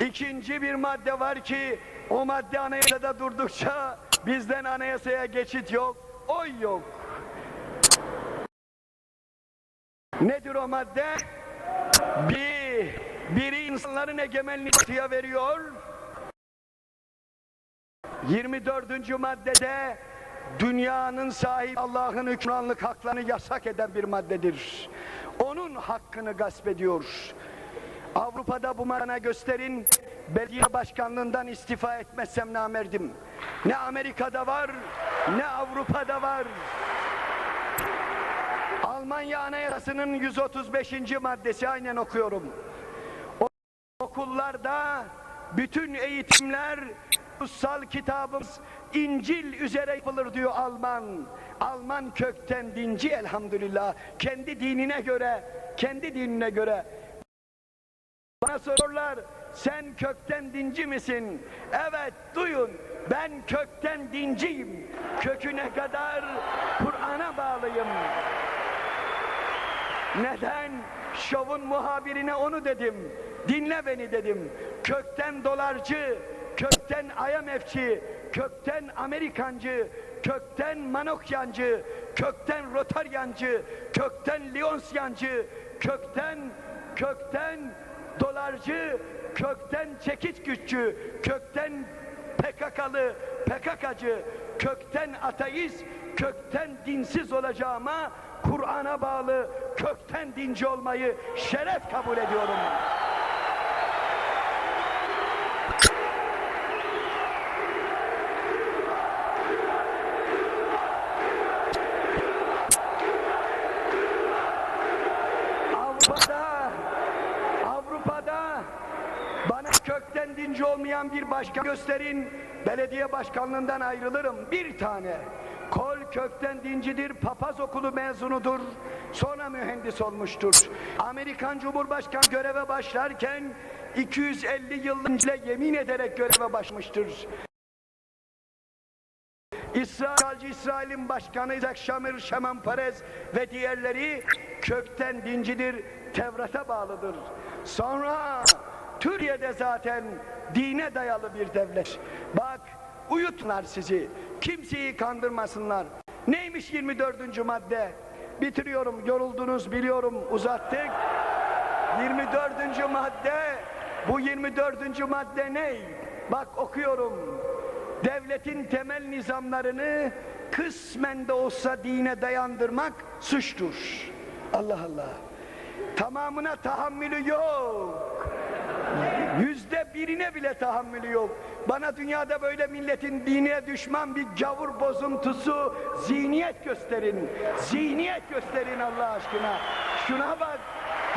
İkinci bir madde var ki o madde anayasada durdukça bizden anayasaya geçit yok, oy yok. Nedir o madde? Bir, biri insanların egemenliği batıya veriyor. 24. maddede dünyanın sahibi Allah'ın hükümranlık haklarını yasak eden bir maddedir. Onun hakkını gasp ediyor. Avrupa'da bu bana gösterin, belediye başkanlığından istifa etmezsem namerdim. Ne Amerika'da var, ne Avrupa'da var. Almanya Anayasası'nın 135. maddesi aynen okuyorum. O- Okullarda bütün eğitimler kutsal kitabımız İncil üzere yapılır diyor Alman. Alman kökten dinci elhamdülillah. Kendi dinine göre, kendi dinine göre. Bana soruyorlar, sen kökten dinci misin? Evet, duyun, ben kökten dinciyim. Köküne kadar Kur'an'a bağlıyım. Neden? Şovun muhabirine onu dedim. Dinle beni dedim. Kökten dolarcı, kökten IMF'ci, kökten Amerikancı, kökten Manokyancı, kökten Rotaryancı, kökten Lyonsyancı, kökten, kökten dolarcı, kökten çekiç güççü, kökten PKK'lı, PKK'cı, kökten ateist, kökten dinsiz olacağıma Kur'an'a bağlı kökten dinci olmayı şeref kabul ediyorum. Avrupa'da Avrupa'da bana dinci olmayan bir başkan gösterin. Belediye başkanlığından ayrılırım. Bir tane. Kol kökten dincidir, papaz okulu mezunudur. Sonra mühendis olmuştur. Amerikan Cumhurbaşkanı göreve başlarken 250 yıl önce yemin ederek göreve başlamıştır. İsrailci İsrail'in başkanı İshak Şamir, Şeman Perez ve diğerleri kökten dincidir, Tevrat'a bağlıdır. Sonra Türkiye'de zaten dine dayalı bir devlet. Bak uyutlar sizi, kimseyi kandırmasınlar. Neymiş 24. madde? Bitiriyorum, yoruldunuz biliyorum, uzattık. 24. madde, bu 24. madde ne? Bak okuyorum. Devletin temel nizamlarını kısmen de olsa dine dayandırmak suçtur. Allah Allah. Tamamına tahammülü yok. Yüzde birine bile tahammülü yok. Bana dünyada böyle milletin dinine düşman bir gavur bozuntusu zihniyet gösterin. Zihniyet gösterin Allah aşkına. Şuna bak.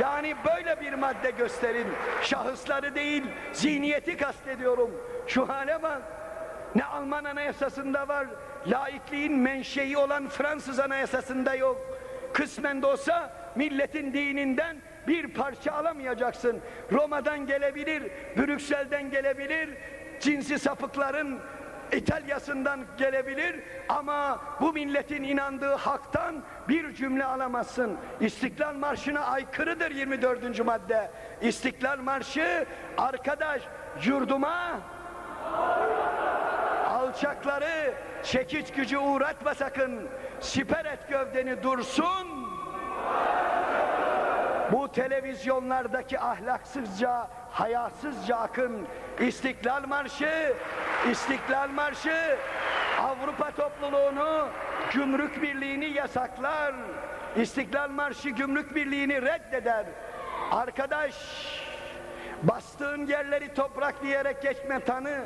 Yani böyle bir madde gösterin. Şahısları değil, zihniyeti kastediyorum. Şu hale bak. Ne Alman anayasasında var, laikliğin menşei olan Fransız anayasasında yok. Kısmen de olsa milletin dininden bir parça alamayacaksın. Roma'dan gelebilir, Brüksel'den gelebilir, cinsi sapıkların İtalya'sından gelebilir ama bu milletin inandığı haktan bir cümle alamazsın. İstiklal Marşı'na aykırıdır 24. madde. İstiklal Marşı arkadaş yurduma alçakları çekiç gücü uğratma sakın. Siper et gövdeni dursun. Bu televizyonlardaki ahlaksızca, hayasızca akın İstiklal Marşı, İstiklal Marşı Avrupa topluluğunu, gümrük birliğini yasaklar. İstiklal Marşı gümrük birliğini reddeder. Arkadaş, bastığın yerleri toprak diyerek geçme tanı.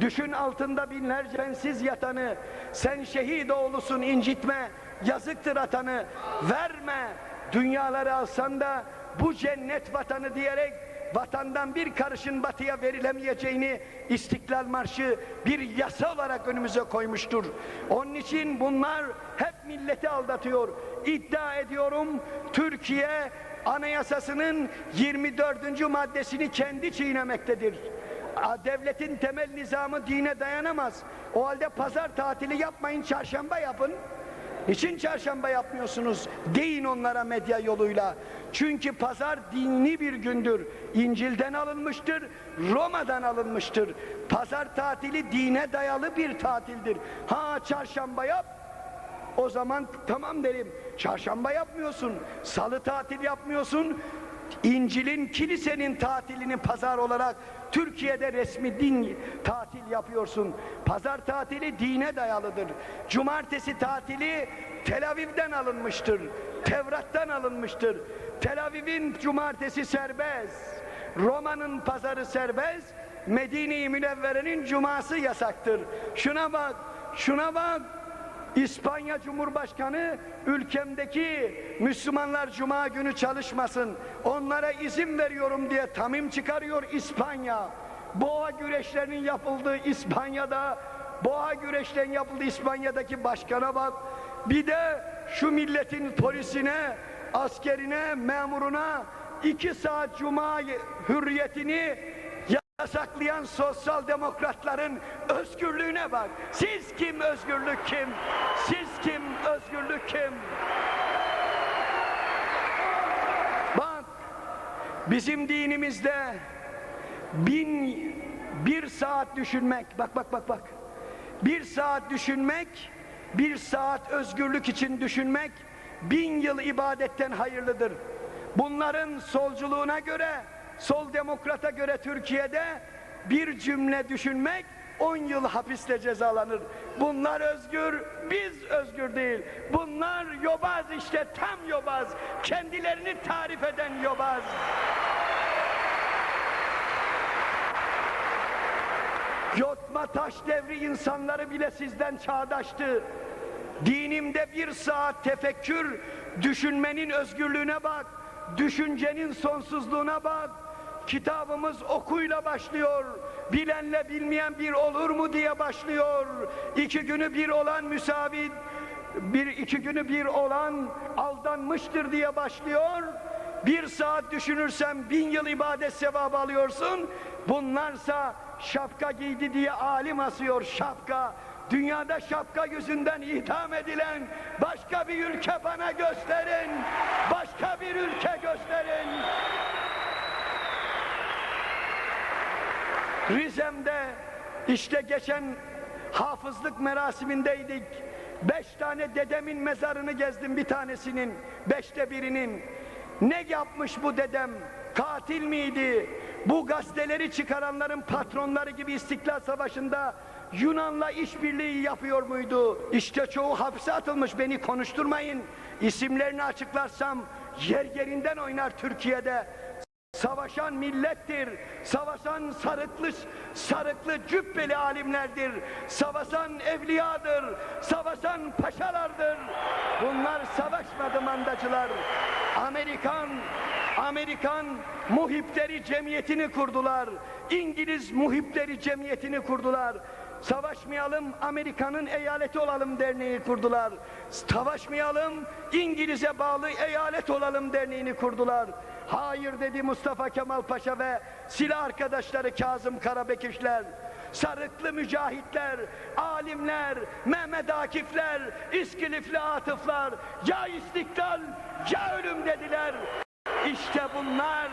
Düşün altında binlerce bensiz yatanı. Sen şehit oğlusun incitme. Yazıktır atanı. Verme. Dünyaları alsan da bu cennet vatanı diyerek vatandan bir karışın batıya verilemeyeceğini İstiklal Marşı bir yasa olarak önümüze koymuştur. Onun için bunlar hep milleti aldatıyor. İddia ediyorum Türkiye anayasasının 24. maddesini kendi çiğnemektedir. Devletin temel nizamı dine dayanamaz. O halde pazar tatili yapmayın, çarşamba yapın. Niçin çarşamba yapmıyorsunuz? Deyin onlara medya yoluyla. Çünkü pazar dinli bir gündür. İncil'den alınmıştır, Roma'dan alınmıştır. Pazar tatili dine dayalı bir tatildir. Ha çarşamba yap, o zaman tamam derim. Çarşamba yapmıyorsun, salı tatil yapmıyorsun. İncil'in, kilisenin tatilini pazar olarak Türkiye'de resmi din tatil yapıyorsun. Pazar tatili dine dayalıdır. Cumartesi tatili Tel Aviv'den alınmıştır. Tevrat'tan alınmıştır. Tel Aviv'in cumartesi serbest. Roma'nın pazarı serbest. Medine-i Münevvere'nin cuması yasaktır. Şuna bak, şuna bak. İspanya Cumhurbaşkanı ülkemdeki Müslümanlar Cuma günü çalışmasın. Onlara izin veriyorum diye tamim çıkarıyor İspanya. Boğa güreşlerinin yapıldığı İspanya'da, boğa güreşlerinin yapıldığı İspanya'daki başkana bak. Bir de şu milletin polisine, askerine, memuruna iki saat Cuma hürriyetini yasaklayan sosyal demokratların özgürlüğüne bak. Siz kim özgürlük kim? Siz kim özgürlük kim? Bak bizim dinimizde bin bir saat düşünmek bak bak bak bak bir saat düşünmek bir saat özgürlük için düşünmek bin yıl ibadetten hayırlıdır. Bunların solculuğuna göre sol demokrata göre Türkiye'de bir cümle düşünmek 10 yıl hapiste cezalanır. Bunlar özgür, biz özgür değil. Bunlar yobaz işte tam yobaz. Kendilerini tarif eden yobaz. Yotma taş devri insanları bile sizden çağdaştı. Dinimde bir saat tefekkür, düşünmenin özgürlüğüne bak, düşüncenin sonsuzluğuna bak. Kitabımız okuyla başlıyor. Bilenle bilmeyen bir olur mu diye başlıyor. İki günü bir olan müsavi, bir iki günü bir olan aldanmıştır diye başlıyor. Bir saat düşünürsem bin yıl ibadet sevabı alıyorsun. Bunlarsa şapka giydi diye alim asıyor şapka. Dünyada şapka yüzünden itham edilen başka bir ülke bana gösterin. Başka bir ülke gösterin. Rize'mde işte geçen hafızlık merasimindeydik. Beş tane dedemin mezarını gezdim bir tanesinin, beşte birinin. Ne yapmış bu dedem? Katil miydi? Bu gazeteleri çıkaranların patronları gibi İstiklal Savaşı'nda Yunan'la işbirliği yapıyor muydu? İşte çoğu hapse atılmış beni konuşturmayın. İsimlerini açıklarsam yer yerinden oynar Türkiye'de. Savaşan millettir. Savaşan sarıklı, sarıklı cübbeli alimlerdir. Savaşan evliyadır. Savaşan paşalardır. Bunlar savaşmadı mandacılar. Amerikan, Amerikan muhipleri cemiyetini kurdular. İngiliz muhipleri cemiyetini kurdular. Savaşmayalım Amerika'nın eyaleti olalım derneği kurdular. Savaşmayalım İngiliz'e bağlı eyalet olalım derneğini kurdular. Hayır dedi Mustafa Kemal Paşa ve silah arkadaşları Kazım Karabekirler. Sarıklı mücahitler, alimler, Mehmet Akifler, İskilifli atıflar, ya istiklal, ya ölüm dediler. İşte bunlar,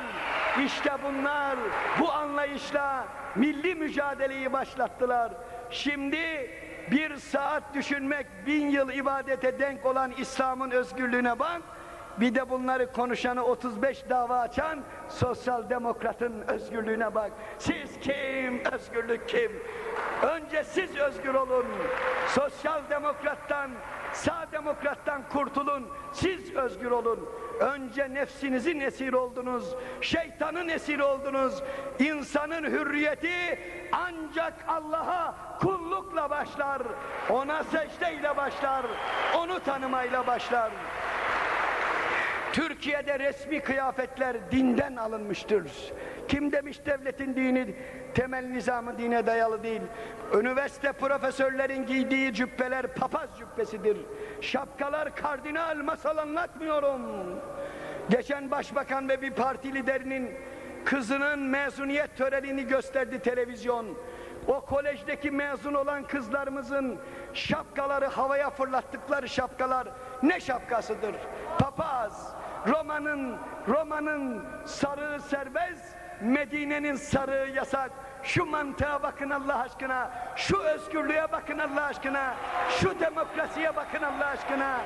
işte bunlar bu anlayışla milli mücadeleyi başlattılar. Şimdi bir saat düşünmek bin yıl ibadete denk olan İslam'ın özgürlüğüne bak. Bir de bunları konuşanı 35 dava açan sosyal demokratın özgürlüğüne bak. Siz kim? Özgürlük kim? Önce siz özgür olun. Sosyal demokrattan, sağ demokrattan kurtulun. Siz özgür olun. Önce nefsinizin esiri oldunuz. Şeytanın esiri oldunuz. İnsanın hürriyeti ancak Allah'a kullukla başlar. Ona secdeyle başlar. Onu tanımayla başlar. Türkiye'de resmi kıyafetler dinden alınmıştır. Kim demiş devletin dini temel nizamı dine dayalı değil. Üniversite profesörlerin giydiği cübbeler papaz cübbesidir. Şapkalar kardinal masal anlatmıyorum. Geçen başbakan ve bir parti liderinin kızının mezuniyet törenini gösterdi televizyon. O kolejdeki mezun olan kızlarımızın şapkaları havaya fırlattıkları şapkalar ne şapkasıdır? Papaz. Roma'nın Roma'nın sarığı serbest, Medine'nin sarığı yasak. Şu mantığa bakın Allah aşkına. Şu özgürlüğe bakın Allah aşkına. Şu demokrasiye bakın Allah aşkına.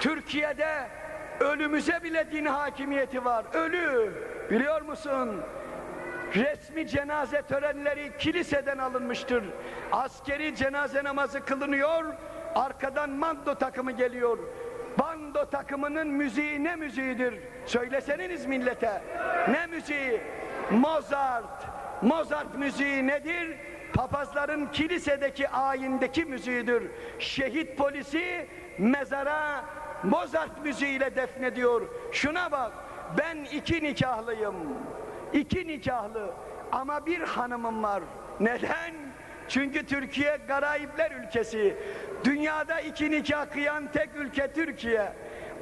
Türkiye'de ölümüze bile din hakimiyeti var. Ölü. Biliyor musun? Resmi cenaze törenleri kiliseden alınmıştır. Askeri cenaze namazı kılınıyor. Arkadan mando takımı geliyor. Bando takımının müziği ne müziğidir? Söyleseniz millete. Ne müziği? Mozart. Mozart müziği nedir? Papazların kilisedeki ayindeki müziğidir. Şehit polisi mezara Mozart müziğiyle defnediyor. Şuna bak. Ben iki nikahlıyım. İki nikahlı ama bir hanımım var. Neden? Çünkü Türkiye garayipler ülkesi. Dünyada iki nikah kıyan tek ülke Türkiye.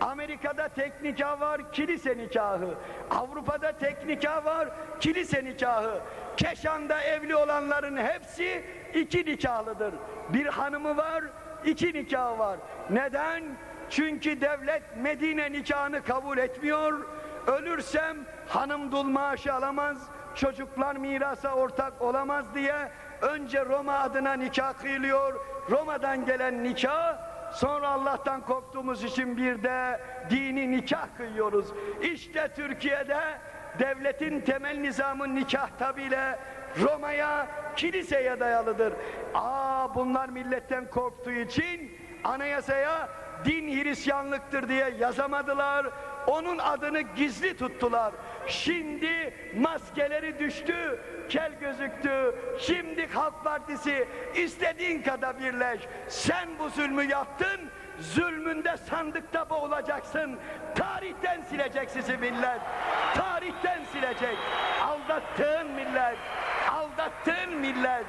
Amerika'da tek nikah var, kilise nikahı. Avrupa'da tek nikah var, kilise nikahı. Keşan'da evli olanların hepsi iki nikahlıdır. Bir hanımı var, iki nikahı var. Neden? Çünkü devlet Medine nikahını kabul etmiyor. Ölürsem hanım dul maaşı alamaz, çocuklar mirasa ortak olamaz diye önce Roma adına nikah kıyılıyor. Roma'dan gelen nikah sonra Allah'tan korktuğumuz için bir de dini nikah kıyıyoruz. İşte Türkiye'de devletin temel nizamı nikah bile Roma'ya, kiliseye dayalıdır. Aa bunlar milletten korktuğu için anayasaya din Hristiyanlıktır diye yazamadılar. Onun adını gizli tuttular. Şimdi maskeleri düştü, kel gözüktü. Şimdi Halk Partisi istediğin kadar birleş. Sen bu zulmü yaptın, zulmünde sandıkta boğulacaksın. Tarihten silecek sizi millet. Tarihten silecek. Aldattığın millet. Aldattığın millet.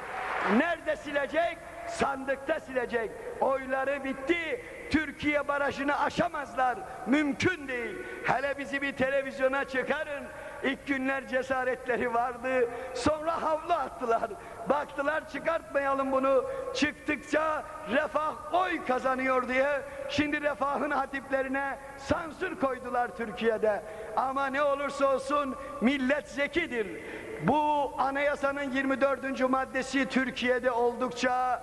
Nerede silecek? Sandıkta silecek. Oyları bitti. Türkiye barajını aşamazlar. Mümkün değil. Hele bizi bir televizyona çıkarın. İlk günler cesaretleri vardı. Sonra havlu attılar. Baktılar çıkartmayalım bunu. Çıktıkça refah oy kazanıyor diye. Şimdi refahın hatiplerine sansür koydular Türkiye'de. Ama ne olursa olsun millet zekidir. Bu anayasanın 24. maddesi Türkiye'de oldukça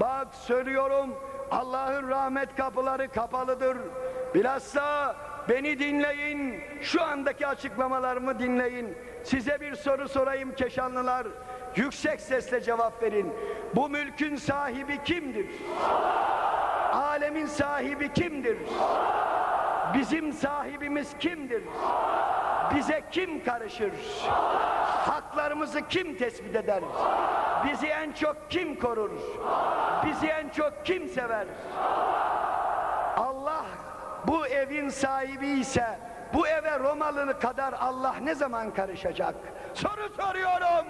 bak söylüyorum Allah'ın rahmet kapıları kapalıdır. Bilhassa beni dinleyin, şu andaki açıklamalarımı dinleyin. Size bir soru sorayım Keşanlılar. Yüksek sesle cevap verin. Bu mülkün sahibi kimdir? Alemin sahibi kimdir? Bizim sahibimiz kimdir? Bize kim karışır? Haklarımızı kim tespit eder? Bizi en çok kim korur? Bizi en çok kim sever? Allah bu evin sahibi ise bu eve Romalı kadar Allah ne zaman karışacak? Soru soruyorum.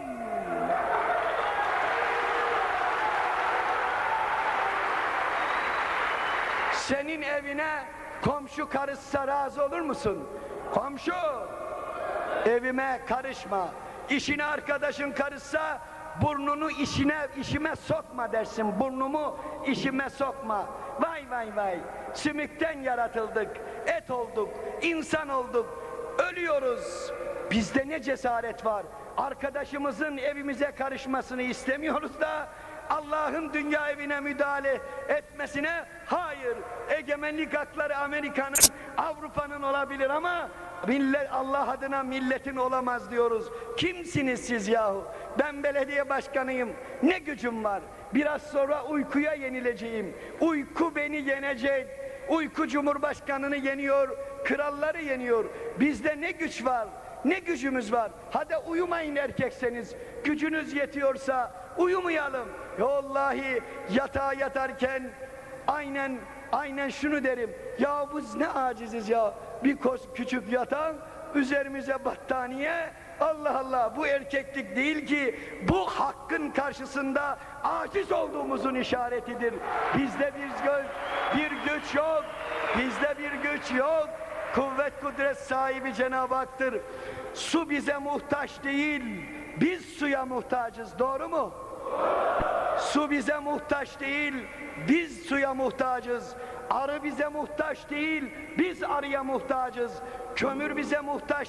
Senin evine komşu karışsa razı olur musun? Komşu evime karışma. İşine arkadaşın karışsa burnunu işine işime sokma dersin. Burnumu işime sokma. Vay vay vay. Sümükten yaratıldık. Et olduk. insan olduk. Ölüyoruz. Bizde ne cesaret var. Arkadaşımızın evimize karışmasını istemiyoruz da Allah'ın dünya evine müdahale etmesine hayır. Egemenlik hakları Amerika'nın, Avrupa'nın olabilir ama millet Allah adına milletin olamaz diyoruz. Kimsiniz siz yahu? Ben belediye başkanıyım. Ne gücüm var? Biraz sonra uykuya yenileceğim. Uyku beni yenecek. Uyku Cumhurbaşkanını yeniyor, kralları yeniyor. Bizde ne güç var? Ne gücümüz var? Hadi uyumayın erkekseniz. Gücünüz yetiyorsa uyumayalım. Ya Vallahi yatağa yatarken aynen aynen şunu derim. Ya biz ne aciziz ya. Bir koz küçük yatak, üzerimize battaniye. Allah Allah bu erkeklik değil ki bu hakkın karşısında aciz olduğumuzun işaretidir. Bizde bir göz, bir güç yok. Bizde bir güç yok. Kuvvet kudret sahibi Cenab-ı Hak'tır. Su bize muhtaç değil, biz suya muhtacız. Doğru mu? Su bize muhtaç değil, biz suya muhtacız. Arı bize muhtaç değil, biz arıya muhtacız. Kömür bize muhtaç